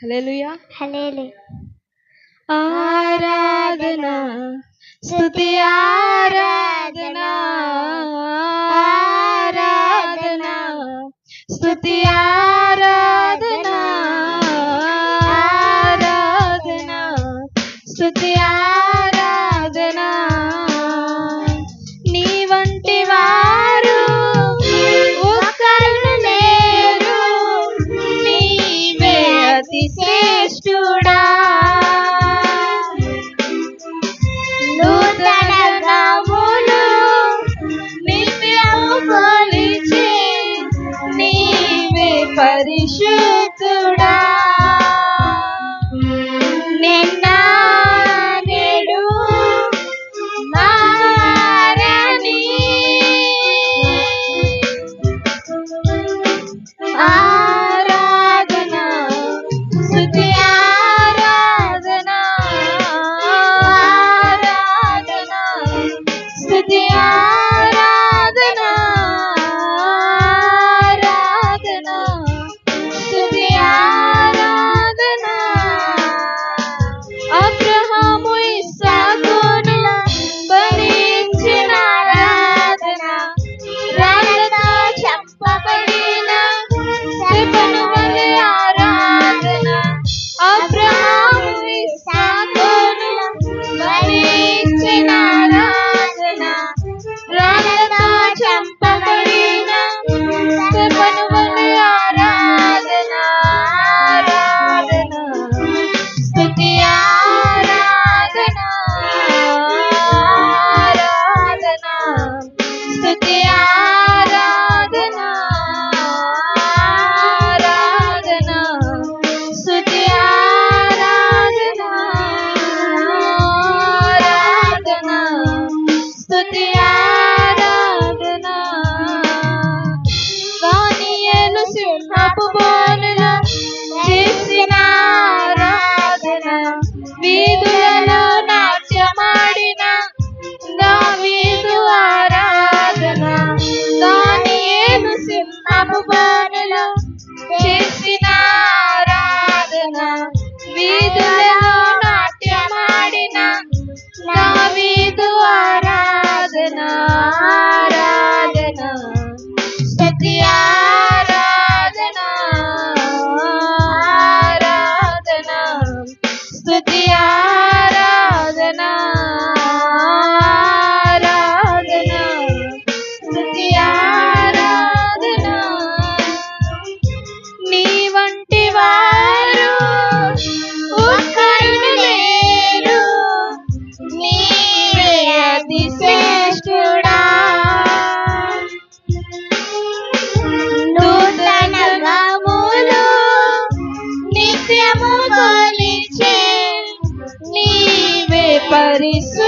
Hallelujah. Hallelujah. Aradhana, Suti అతి శ్రేష్ఠుడా. నూతన గములు నిత్యము కొలిచే నీవే పరిశు